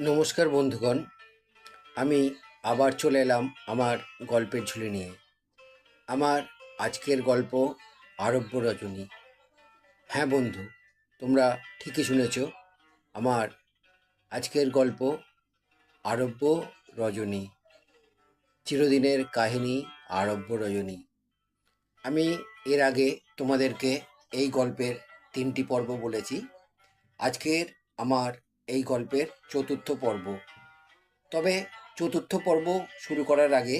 নমস্কার বন্ধুগণ, আমি আবার চলে এলাম আমার গল্পের ঝুলি নিয়ে। আমার আজকের গল্প আরব্য রজনী। হ্যাঁ বন্ধু, তোমরা ঠিকই শুনেছ, আমার আজকের গল্প আরব্য রজনী। চিরদিনের কাহিনী আরব্য রজনী। আমি এর আগে তোমাদেরকে এই গল্পের তিনটি পর্ব বলেছি। আজকের আমার এই গল্পের চতুর্থ পর্ব। তবে চতুর্থ পর্ব শুরু করার আগে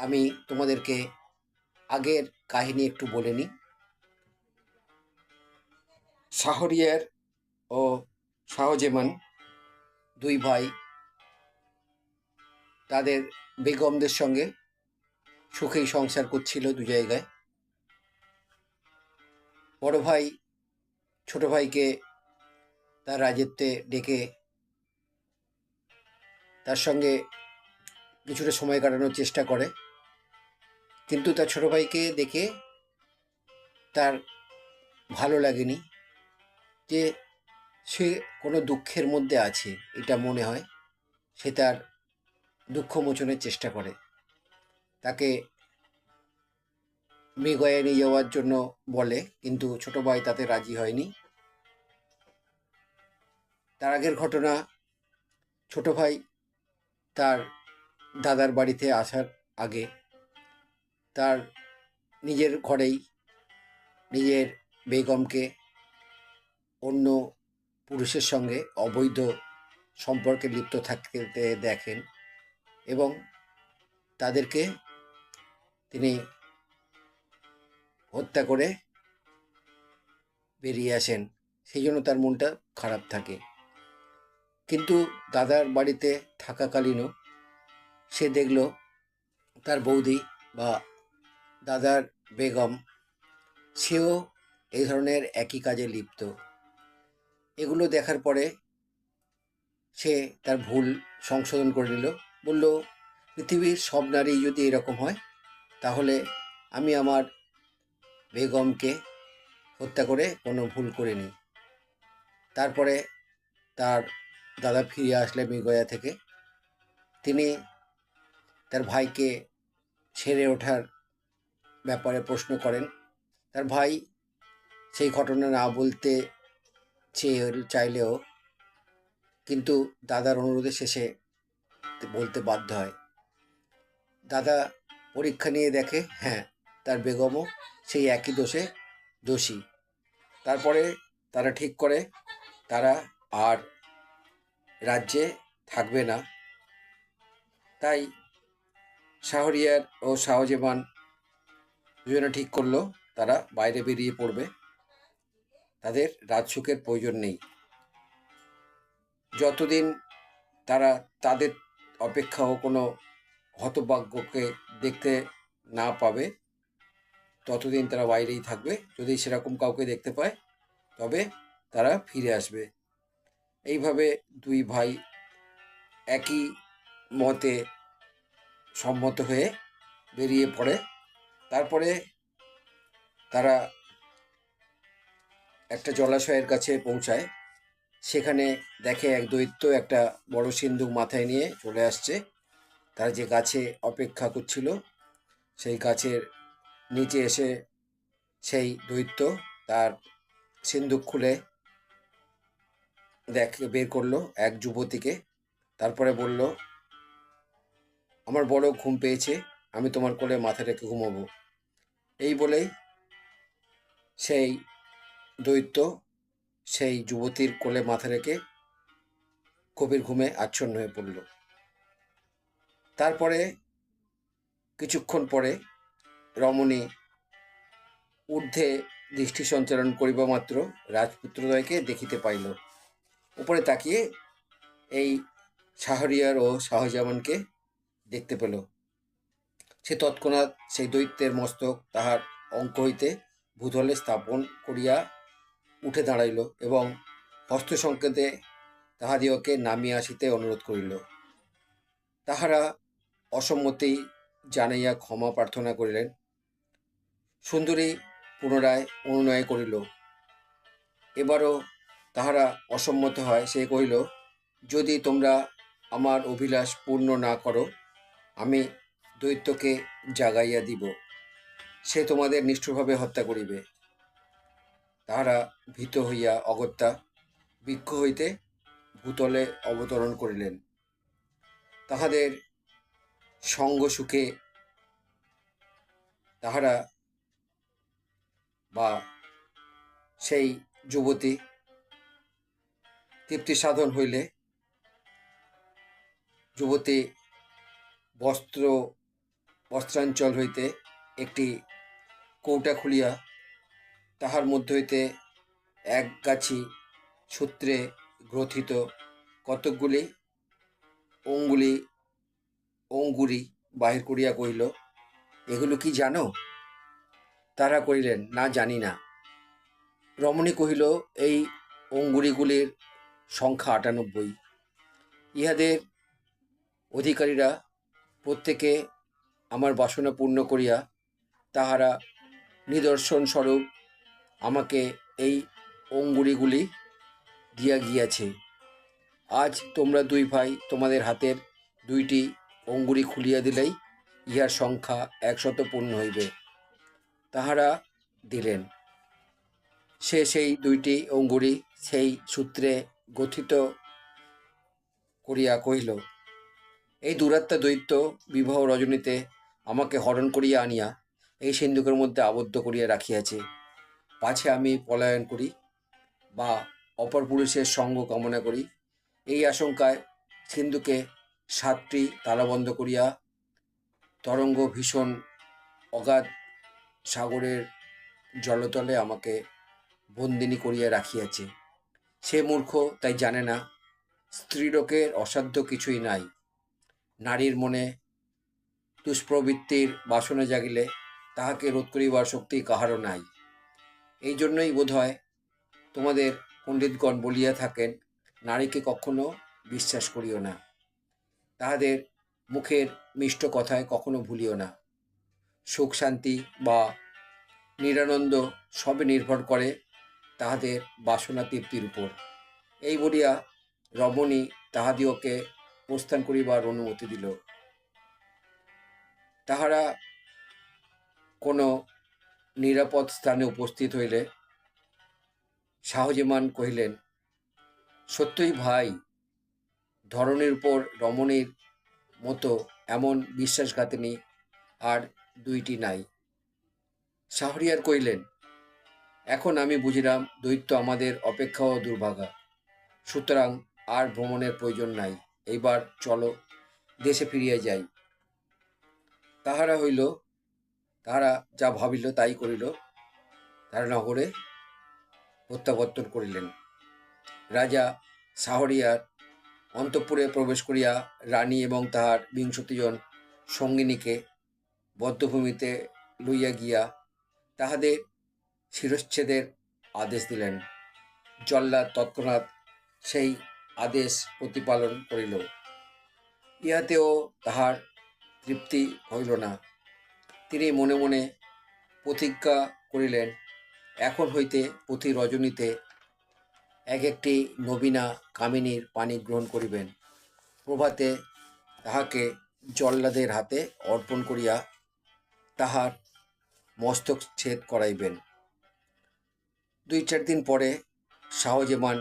আমি তোমাদেরকে আগের কাহিনী একটু বলে নিই। শাহরিয়ার ও শাহজেমান দুই ভাই তাদের বেগমদের সঙ্গে সুখেই সংসার করছিল দু জায়গায়। বড় ভাই ছোট ভাইকে তার রাজত্বে ডেকে তার সঙ্গে কিছুটা সময় কাটানোর চেষ্টা করে। কিন্তু তার ছোট ভাইকে দেখে তার ভালো লাগেনি যে সে কোনো দুঃখের মধ্যে আছে, এটা মনে হয়। সে তার দুঃখ মোচনের চেষ্টা করে। তাকে মৃগয়ে নিয়ে যাওয়ার জন্য বলে, কিন্তু ছোট ভাই তাতে রাজি হয়নি। তার আগের ঘটনা, ছোট ভাই তার দাদার বাড়িতে আসার আগে তার নিজের ঘরেই নিজের বেগমকে অন্য পুরুষের সঙ্গে অবৈধ সম্পর্কে লিপ্ত থাকতে দেখেন এবং তাদেরকে তিনি হত্যা করে বেরিয়ে আসেন। সেই জন্য তার মনটা খারাপ থাকে। কিন্তু দাদার বাড়িতে থাকাকালীনও সে দেখল তার বৌদি বা দাদার বেগম, সেও এই ধরনের একই কাজে লিপ্ত। এগুলো দেখার পরে সে তার ভুল সংশোধন করে নিল। বলল, পৃথিবীর সব নারী যদি এরকম হয়, তাহলে আমি আমার বেগমকে হত্যা করে কোনো ভুল করিনি। তারপরে তার দাদা ফিরে আসলে মৃগয়া থেকে। তিনি তার ভাইকে ছেড়ে ওঠার ব্যাপারে প্রশ্ন করেন। তার ভাই সেই ঘটনা না বলতে চেয়ে চাইলেও কিন্তু দাদার অনুরোধে শেষে বলতে বাধ্য হয়। দাদা পরীক্ষা নিয়ে দেখে হ্যাঁ তার বেগমও সেই একই দোষে দোষী। তারপরে তারা ঠিক করে, তারা আর রাজ্যে থাকবে না। তাই শাহরিয়ার ও শাহজেমান দুজনে ঠিক করল, তারা বাইরে বেরিয়ে পড়বে। তাদের রাজসুখের প্রয়োজন নেই। যতদিন তারা তাদের অপেক্ষাও কোনো হতভাগ্যকে দেখতে না পাবে, ততদিন তারা বাইরেই থাকবে। যদি সেরকম কাউকে দেখতে পায়, তবে তারা ফিরে আসবে। এইভাবে দুই ভাই একই মতে সম্মত হয়ে বেরিয়ে পড়ে। তারপরে তারা একটা জলাশয়ের কাছে পৌঁছায়। সেখানে দেখে এক দৈত্য একটা বড় সিন্দুক মাথায় নিয়ে চলে আসছে। তারা যে গাছে অপেক্ষা করছিল, সেই গাছের নিচে এসে সেই দৈত্য তার সিন্দুক খুলে দেখ, বের করল এক যুবতীকে, তারপরে বলল, আমার বড় ঘুম পেয়েছে, আমি তোমার কোলে মাথা রেখে ঘুমাবো। এই বলেই সেই দৈত্য সেই যুবতীর কোলে মাথা রেখে কবির ঘুমে আচ্ছন্ন হয়ে পড়ল। তারপরে কিছুক্ষণ পরে রমণী ঊর্ধ্বে দৃষ্টি সঞ্চালন করিবা মাত্র রাজপুত্রদ্বয়কে দেখিতে পাইল। উপরে তাকিয়ে এই শাহরিয়ার ও শাহজামানকে দেখতে পেল। সে তৎক্ষণাৎ সেই দৈত্যের মস্তক তাহার অঙ্ক হইতে ভূতলে স্থাপন করিয়া উঠে দাঁড়াইল এবং হস্ত সংকেতে তাহাদিওকে নামিয়া আসিতে অনুরোধ করিল। তাহারা অসম্মতি জানাইয়া ক্ষমা প্রার্থনা করিলেন। সুন্দরী পুনরায় অনুনয় করিল। এবারও তাহারা অসম্মত হয়। সে কহিল, যদি তোমরা আমার অভিলাষ পূর্ণ না করো, আমি দৈত্যকে জাগাইয়া দিব। সে তোমাদের নিষ্ঠুরভাবে হত্যা করিবে তাহারা ভীত হইয়া অগত্যা বৃক্ষ হইতে ভূতলে অবতরণ করিলেন। তাহাদের সঙ্গ সুখে তাহারা বা সেই যুবতী তৃপ্তি সাধন হইলে যুবতী বস্ত্র, বস্ত্রাঞ্চল হইতে একটি কৌটা খুলিয়া তাহার মধ্য হইতে এক গাছি সূত্রে গ্রথিত কতকগুলি অঙ্গুলি, অঙ্গুরি বাহির করিয়া কহিল, এগুলো কি জানো? তারা কহিলেন, না জানি না। রমণী কহিল, এই অঙ্গুরিগুলির সংখ্যা আটানব্বই। ইহাদের অধিকারীরা প্রত্যেকে আমার বাসনা পূর্ণ করিয়া তাহারা নিদর্শন স্বরূপ আমাকে এই অঙ্গুরিগুলি দিয়া গিয়াছে। আজ তোমরা দুই ভাই তোমাদের হাতের দুইটি অঙ্গুরি খুলিয়া দিলেই ইহার সংখ্যা একশত পূর্ণ হইবে। তাহারা দিলেন। সে সেই দুইটি অঙ্গুরি সেই সূত্রে গঠিত করিয়া কহিল, এই দুরাত্মা দৈত্য বিবাহ রজনীতে আমাকে হরণ করিয়া আনিয়া এই সিন্ধুকের মধ্যে আবদ্ধ করিয়া রাখিয়াছে। পাছে আমি পলায়ন করি বা অপর পুরুষের সঙ্গ কামনা করি। এই আশঙ্কায় সিন্ধুকে সাতটি তালাবন্ধ করিয়া তরঙ্গ ভীষণ অগাধ সাগরের জলতলে আমাকে বন্দিনী করিয়া রাখিয়াছে। সে মূর্খ, তাই জানে না। স্ত্রীলোকের অসাধ্য কিছুই নাই। নারীর মনে দুষ্প্রবৃত্তির বাসনা জাগিলে তাহাকে রোধ করিবার শক্তি কাহারও নাই। এই জন্যই বোধ হয় তোমাদের পণ্ডিতগণ বলিয়া থাকেন, নারীকে কখনো বিশ্বাস করিও না। তাহাদের মুখের মিষ্ট কথায় কখনো ভুলিও না। সুখ শান্তি বা নিরানন্দ সবে নির্ভর করে তাহাদের বাসনা তৃপ্তির উপর। এই বলিয়া রমণী তাহাদিওকে প্রস্থান করিবার অনুমতি দিল। তাহারা কোনো নিরাপদ স্থানে উপস্থিত হইলে শাহজিমান কহিলেন, সত্যই ভাই ধরনের উপর রমণীর মতো এমন বিশ্বাসঘাতিনী আর দুইটি নাই। শাহরিয়ার কহিলেন এখন আমি বুঝিলাম দৈত্য আমাদের অপেক্ষাও দুর্ভাগা। সুতরাং আর ভ্রমণের প্রয়োজন নাই। এইবার চলো, দেশে ফিরিয়া যাই। তাহারা হইল, তাহারা যা ভাবিল তাই করিল। তারা নগরে প্রত্যাবর্তন করিলেন। রাজা শাহরিয়ার অন্তঃপুরে প্রবেশ করিয়া রানী এবং তাহার বিংশতি জন সঙ্গিনীকে বদ্ধভূমিতে লইয়া গিয়া তাহাদের শিরচ্ছেদের আদেশ দিলেন। জল্লাদ তৎক্ষণাৎ সেই আদেশ প্রতিপালন করিল। ইহাতেও তাহার তৃপ্তি হইল না। তিনি মনে মনে প্রতিজ্ঞা করিলেন, এখন হইতে প্রতি রজনীতে এক একটি নবীনা কামিনীর পানি গ্রহণ করিবেন। প্রভাতে তাহাকে জল্লাদের হাতে অর্পণ করিয়া তাহার মস্তক ছেদ করাইবেন। দুই চার দিন পরে শাহজেমান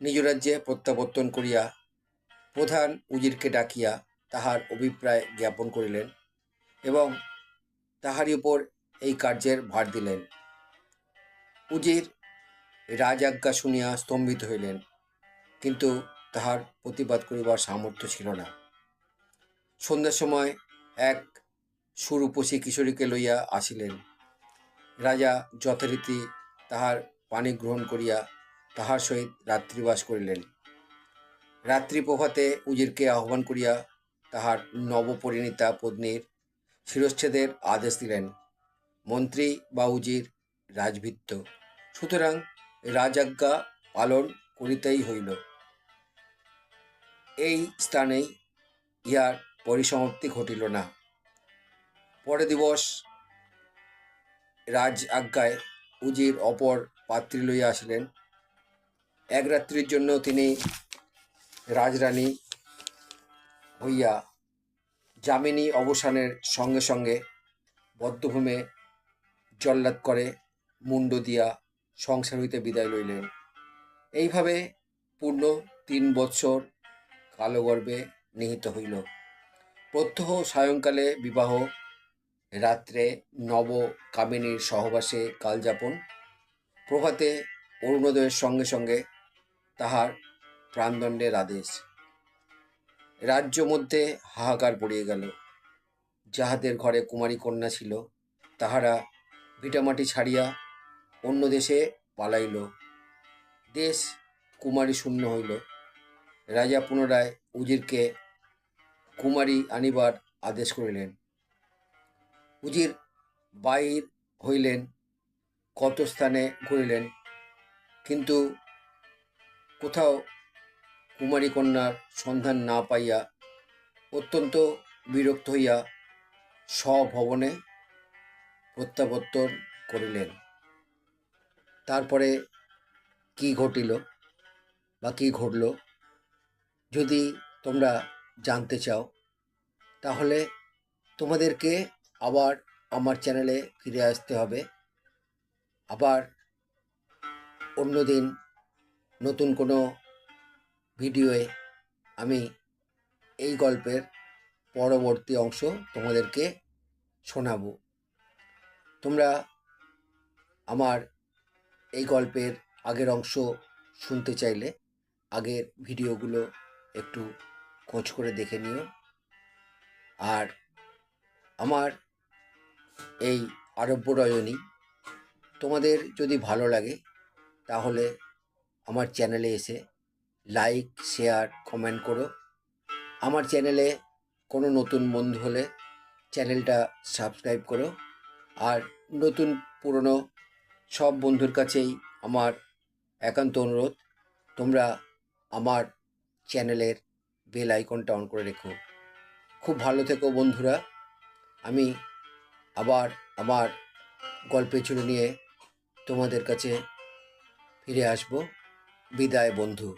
নিজ রাজ্যে প্রত্যাবর্তন করিয়া প্রধান উজিরকে ডাকিয়া তাহার অভিপ্রায় জ্ঞাপন করিলেন এবং তাহারই উপর এই কার্যের ভার দিলেন। উজির রাজাজ্ঞা শুনিয়া স্তম্ভিত হইলেন, কিন্তু তাহার প্রতিবাদ করিবার সামর্থ্য ছিল না। সন্ধ্যার সময় এক সুরূপসী কিশোরীকে লইয়া আসিলেন। রাজা যথারীতি তাহার পানি গ্রহণ করিয়া তাহার সহিত রাত্রিবাস করিলেন। রাত্রি প্রভাতে উজিরকে আহ্বান করিয়া তাহার নবপরিণীতা পত্নীর শিরচ্ছেদের আদেশ দিলেন, মন্ত্রী বা উজির রাজভিত্ত সুতরাং রাজাজ্ঞা পালন করিতেই হইল। এই স্থানেই ইহার পরিসমাপ্তি ঘটিল না। পরে দিবস রাজ আজ্ঞায় উজির অপর পাত্রী লইয়া আসিলেন। এক রাত্রির জন্য তিনি রাজরানী হইয়া যামিনী অবসানের সঙ্গে সঙ্গে বদ্ধভূমে জল্লাদ করে মুন্ড দিয়া সংসার হইতে বিদায় লইলেন। এইভাবে পূর্ণ তিন বৎসর কালগর্ভে নিহিত হইল। প্রত্যহ সায়ংকালে বিবাহ রাত্রে নব কামিনীর সহবাসে কালযাপন প্রভাতে অরুণোদয়ের সঙ্গে সঙ্গে তাহার প্রাণদণ্ডের আদেশ। রাজ্য মধ্যে হাহাকার পড়িয়ে গেল। যাহাদের ঘরে কুমারী কন্যা ছিল, তাহারা ভিটামাটি ছাড়িয়া অন্য দেশে পালাইল। দেশ কুমারী শূন্য হইল। রাজা পুনরায় উজিরকে কুমারী আনিবার আদেশ করিলেন। উজির বাইর হইলেন কত স্থানে ঘুরিলেন। কিন্তু কোথাও কুমারী কন্যার সন্ধান না পাইয়া অত্যন্ত বিরক্ত হইয়া স্বভবনে প্রত্যাবর্তন করিলেন। তারপরে কি ঘটিল বা কি ঘটল, যদি তোমরা জানতে চাও, তাহলে তোমাদেরকে আবার আমার চ্যানেলে ফিরে আসতে হবে। আবার অন্যদিন নতুন কোনো ভিডিওয়ে আমি এই গল্পের পরবর্তী অংশ তোমাদেরকে শোনাবো। তোমরা আমার এই গল্পের আগের অংশ শুনতে চাইলে আগের ভিডিওগুলো একটু খোঁজ করে দেখে নিও। আর আমার এই আরব্য রজনী তোমাদের যদি ভালো লাগে, তাহলে আমার চ্যানেলে এসে লাইক, শেয়ার, কমেন্ট করো। আমার চ্যানেলে কোনো নতুন বন্ধু হলে চ্যানেলটা সাবস্ক্রাইব করো। আর নতুন পুরনো সব বন্ধুর কাছেই আমার একান্ত অনুরোধ, তোমরা আমার চ্যানেলের বেল আইকনটা অন করে রেখো। খুব ভালো থেকো বন্ধুরা। আমি আবার আমার গল্পে চুরি নিয়ে তোমাদের কাছে ফিরে আসব। বিদায় বন্ধু।